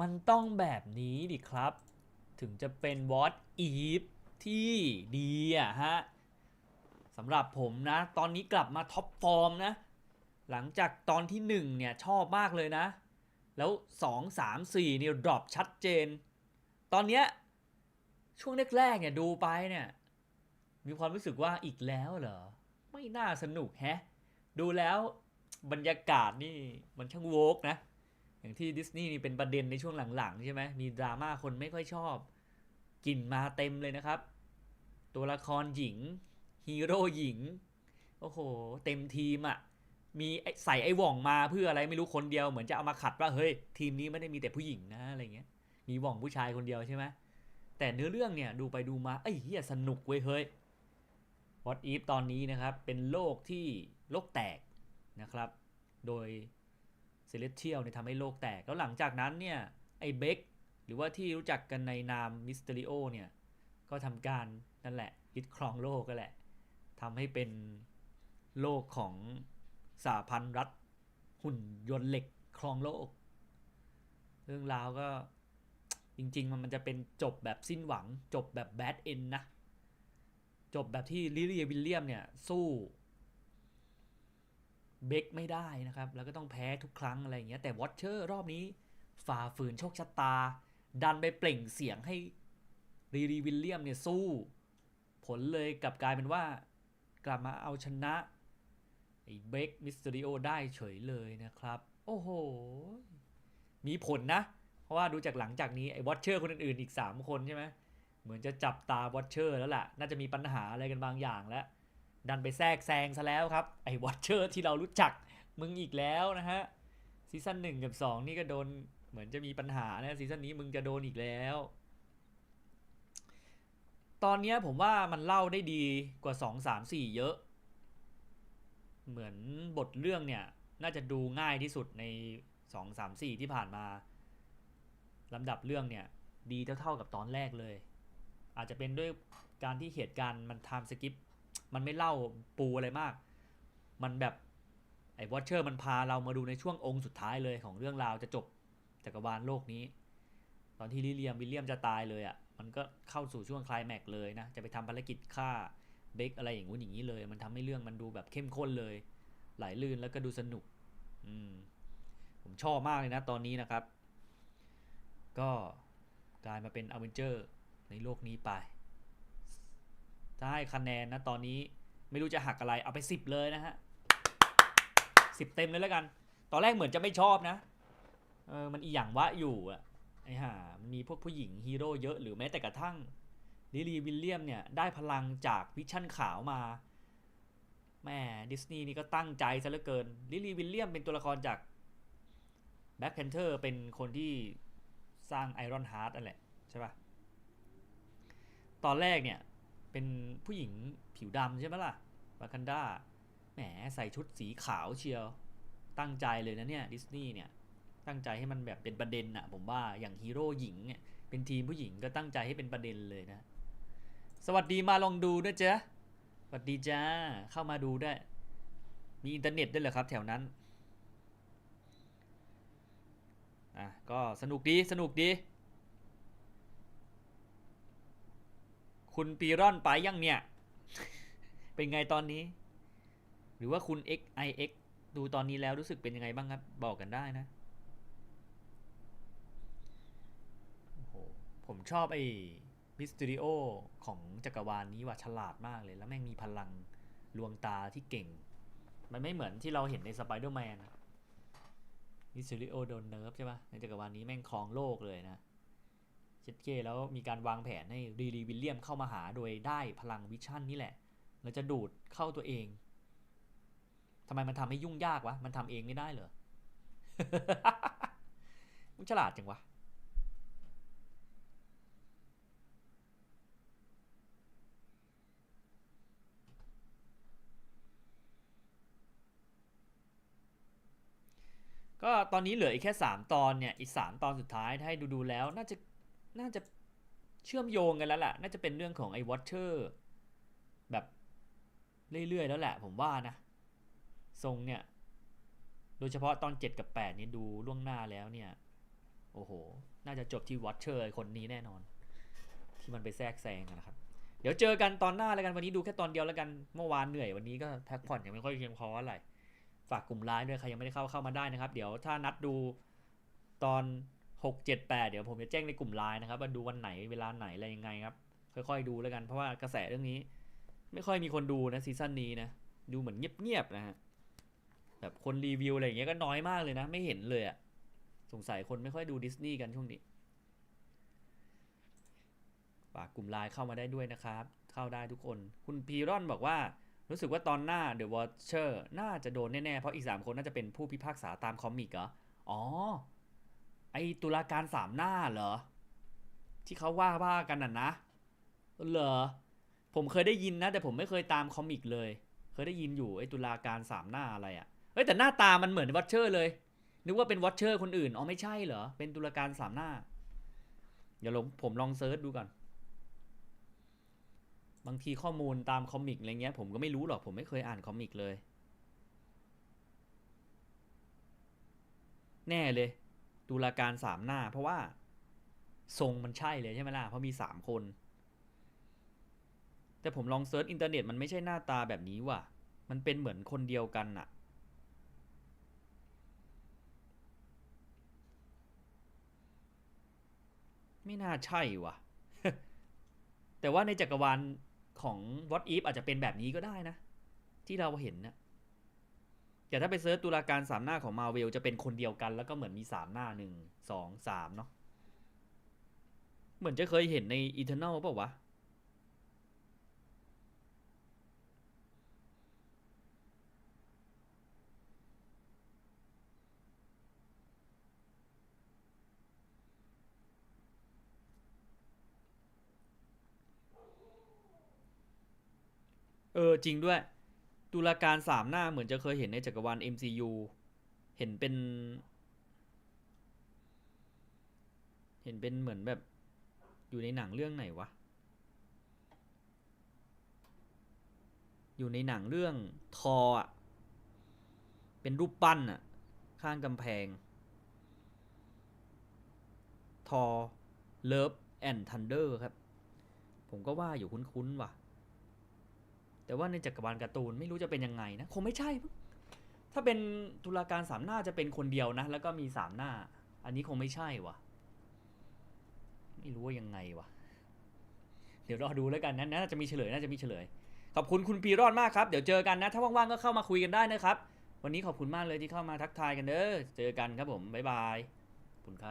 มันต้องแบบนี้ดิครับ ถึงจะเป็นวอตอีฟที่ดีอะฮะสำหรับผมนะ ตอนนี้กลับมาท็อปฟอร์มนะ หลังจากตอนที่ 1 เนี่ย ชอบมากเลยนะ แล้ว 2 3 4เนี่ยดรอปชัดเจน ตอนเนี้ยช่วงแรกๆเนี่ยดูไปเนี่ย มีความรู้สึกว่าอีกแล้วเหรอ ไม่น่าสนุกแฮะ ดูแล้วบรรยากาศนี่มันช่างโวกนะ อย่างที่ดิสนีย์นี่เป็นประเด็นในช่วงหลังๆ ใช่ไหมมีดราม่าคนไม่ค่อยชอบกลิ่นมาเต็มเลยนะครับ ตัวละครหญิงฮีโร่หญิง โอ้โห เต็มทีมอะ่ะ มีใส่ไอ้หว่องมาเพื่ออะไรไม่รู้คนเดียวเหมือนจะเอามาขัดว่าเฮ้ยทีมนี้ไม่ได้มีแต่ผู้หญิงนะอะไรเงี้ย มีหว่องผู้ชายคนเดียวใช่ไหมแต่เนื้อเรื่องเนี่ยดูไปดูมาเอ้ยเฮียสนุกเว้ยเฮ้ย What If ตอนนี้นะครับเป็นโลกที่โลกแตกนะครับ โดย เซเลสเทียลเนี่ยทำให้โลกแตก แล้วหลังจากนั้นเนี่ยไอ้เบคหรือว่าที่รู้จักกันในนามมิสเตอริโอเนี่ยก็ทำการนั่นแหละยึดครองโลกก็แหละทำให้เป็นโลกของสหพันธ์รัฐหุ่นยนต์เหล็กครองโลก เรื่องราวก็จริง ๆ มันมันจะเป็นจบแบบสิ้นหวัง จบแบบแบดเอนนะ จบแบบที่ลิลี่วิลเลียมเนี่ย สู้ เบคไม่ได้นะครับ แล้วก็ต้องแพ้ทุกครั้งอะไรอย่างเงี้ยแต่วอ t เชอร์รอบนี้ฝ่าฝืนโชคชะตา ดันไปเปล่งเสียงให้รีรีวิลเลียมเนี่ยสู้ ผลเลยกลับกลายเป็นว่า กลับมาเอาชนะไอ้เบคมิสเตริโอได้เฉยเลยนะครับ โอ้โห มีผลนะ เพราะว่าดูจากหลังจากนี้ไอ้วอ t เชอร์คนอื่นๆอีก 3 คนใช่ไหมเหมือนจะจับตาวอ t เชอร์แล้วแหละน่าจะมีปัญหาอะไรกันบางอย่างแล้ว ดันไปแทรกแซงซะแล้วครับ ไอ้วอ t เชอร์ที่เรารู้จักมึงอีกแล้วนะฮะซีซั่นหนึ่งกับสองนี่ก็โดนเหมือนจะมีปัญหานะซีซั่นนี้มึงจะโดนอีกแล้ว ตอนเนี้ยผมว่ามันเล่าได้ดีกว่าสองสามสี่เยอะ เหมือนบทเรื่องเนี่ย น่าจะดูง่ายที่สุดในสองสามสี่ที่ผ่านมาลำดับเรื่องเนี่ย ดีเท่าๆกับตอนแรกเลย อาจจะเป็นด้วยการที่เหตุการณ์มันไทม์สกิป มันไม่เล่าปูอะไรมาก มันแบบไอ้วอชเชอร์มันพาเรามาดูในช่วงองค์สุดท้ายเลยของเรื่องราวจะจบจักรวาลโลกนี้ ตอนที่ลิเลียมวิลเลียมจะตายเลยอะ่ะ มันก็เข้าสู่ช่วงคลายแม็กเลยนะ จะไปทำภารกิจฆ่าเบคอะไรอย่างงู้นอย่างนี้เลย มันทำให้เรื่องมันดูแบบเข้มข้นเลย ไหลลื่นแล้วก็ดูสนุก อืม ผมชอบมากเลยนะตอนนี้นะครับ ก็กลายมาเป็นอเวนเจอร์ในโลกนี้ไป ถ้าให้คะแนนนะตอนนี้ไม่รู้จะหักอะไรเอาไปสิบเลยนะฮะสิบเต็มเลยแล้วกัน ตอนแรกเหมือนจะไม่ชอบนะเออมันอีหยังวะอยู่อะไอ้ห่ามันมีพวกผู้หญิงฮีโร่เยอะหรือแม้แต่กระทั่งลิลีวิลเลียมเนี่ยได้พลังจากวิชั่นขาวมาแม่ดิสนีย์นี่ก็ตั้งใจซะเหลือเกินลิลีวิลเลียมเป็นตัวละครจากแบ็คแพนเทอร์เป็นคนที่สร้างไอรอนฮาร์ดนั่นแหละใช่ปะตอนแรกเนี่ย เป็นผู้หญิงผิวดำใช่ไหมล่ะวากันดาแหมใส่ชุดสีขาวเชียว ตั้งใจเลยนะเนี่ยดิสนีย์เนี่ย ตั้งใจให้มันแบบเป็นประเด็นอะผมว่าอย่างฮีโร่หญิงเนี่ยเป็นทีมผู้หญิงก็ตั้งใจให้เป็นประเด็นเลยนะ สวัสดีมาลองดูด้วยจ้ะสวัสดีจ้าเข้ามาดูได้ มีอินเทอร์เน็ตด้วยเหรอครับ แถวนั้นอะก็สนุกดีสนุกดี คุณปีรอนไปยังเนี่ย เป็นไงตอนนี้ หรือว่าคุณ XIX ดูตอนนี้แล้วรู้สึกเป็นยังไงบ้างครับ บอกกันได้นะโอ้โหผมชอบไอ้มิสต r ริโอของจักรวาลนี้ว่าฉลาดมากเลย แล้วแม่งมีพลังลวงตาที่เก่ง มันไม่เหมือนที่เราเห็นในสไปเดอร์แมนมิสต r ริโอโดนเนิร์ฟใช่ปะในจักรวาลนี้แม่งครองโลกเลยนะ จ็ดเกแล้วมีการวางแผนให้รีรีวิลเลียมเข้ามาหาโดยได้พลังวิชั่นนี่แหละ แล้วจะดูดเข้าตัวเองทำไมมันทำให้ยุ่งยากวะ มันทำเองไม่ได้เหรอมันฉลาดจังวะก็ตอนนี้เหลืออีกแค่ 3 ตอนเนี่ย อีก 3 ตอนสุดท้ายถ้าให้ดูๆแล้ว น่าจะ น่าจะเชื่อมโยงกันแล้วแหละน่าจะเป็นเรื่องของไอ้วอชเชอร์แบบเรื่อยๆแล้วแหละผมว่านะ ทรงเนี่ย โดยเฉพาะตอน 7 กับ 8 นี่ดูล่วงหน้าแล้วเนี่ย โอ้โห น่าจะจบที่วอ t เชอร์คนนี้แน่นอน ที่มันไปแทรกแซงนะครับ เดี๋ยวเจอกันตอนหน้าแล้วกันวันนี้ดูแค่ตอนเดียวแล้วกันเมื่อวานเหนื่อยวันนี้ก็พักผ่อนยังไม่ค่อยเพียงพออะไรฝากกลุ่มไลน์ด้วยใครยังไม่ได้เข้าเข้ามาได้นะครับ เดี๋ยวถ้านัดดูตอน หกเจ็ดแปดเดี๋ยวผมจะแจ้งในกลุ่มไลน์นะครับว่าดูวันไหนเวลาไหนอะไรยังไงครับ ค่อยๆดูแล้วกันเพราะว่ากระแสเรื่องนี้ ไม่ค่อยมีคนดูนะซีซั่นนี้นะดูเหมือนเงียบๆนะฮะแบบคนรีวิวอะไรอย่างเงี้ยก็น้อยมากเลยนะ ไม่เห็นเลยอะสงสัยคนไม่ค่อยดูดิสนีย์กันช่วงนี้ฝากกลุ่มไลน์เข้ามาได้ด้วยนะครับ เข้าได้ทุกคน คุณพีรอนบอกว่ารู้สึกว่าตอนหน้า The Watcher น่าจะโดนแน่ๆ เพราะอีก 3 คนน่าจะเป็นผู้พิพากษาตามคอมิกเหรอ อ๋อ ตุลาการสามหน้าเหรอ ที่เขาว่าว่ากันน่ะนะ เหรอ ผมเคยได้ยินนะ แต่ผมไม่เคยตามคอมิกเลย เคยได้ยินอยู่ไอตุลาการสามหน้าอะไรอะ่ะเฮ้ยแต่หน้าตามันเหมือนวอ t เชอร์เลย นึกว่าเป็นวอ t เชอร์คนอื่น อ๋อไม่ใช่เหรอ เป็นตุลาการสามหน้า เดี๋ยวลงผมลองเซิร์ชดูก่อน บางทีข้อมูลตามคอมิกอะไรเงี้ยผมก็ไม่รู้หรอก ผมไม่เคยอ่านคอมิกเลย แน่เลย ตุลาการสามหน้า เพราะว่าทรงมันใช่เลยใช่ไหมล่ะ เพราะมีสามคน แต่ผมลองเซิร์ชอินเทอร์เน็ตมันไม่ใช่หน้าตาแบบนี้ว่ะ มันเป็นเหมือนคนเดียวกันอะไม่น่าใช่ว่ะ แต่ว่าในจักรวาลของ What If อาจจะเป็นแบบนี้ก็ได้นะ ที่เราเห็นนะ แต่ถ้าไปเซิร์ชตุลาการสามหน้าของมาเวลจะเป็นคนเดียวกันแล้วก็เหมือนมีสามหน้าหนึ่งสองสามเนาะเหมือนจะเคยเห็นใน Eternal เปล่าวะเออจริงด้วย ตุลาการสามหน้าเหมือนจะเคยเห็นในจักรวาล MCU เห็นเป็น เห็นเป็นเหมือนแบบอยู่ในหนังเรื่องไหนวะ อยู่ในหนังเรื่องทออะ เป็นรูปปั้นอะ ข้างกำแพง ทอเลิฟแอนทันเดอร์ครับ ผมก็ว่าอยู่คุ้นๆว่ะ แต่ว่าในจักรวาลการ์ตูนไม่รู้จะเป็นยังไงนะ คงไม่ใช่ ถ้าเป็นตุลาการสามหน้าจะเป็นคนเดียวนะ แล้วก็มีสามหน้า อันนี้คงไม่ใช่วะไม่รู้ว่ายังไงวะเดี๋ยวรอดูแล้วกันนะน่าจะมีเฉลยน่าจะมีเฉลย ขอบคุณคุณปีรอดมากครับ เดี๋ยวเจอกันนะ ถ้าว่างๆก็เข้ามาคุยกันได้นะครับ วันนี้ขอบคุณมากเลยที่เข้ามาทักทายกันเด้อ เจอกันครับผม บ๊ายบาย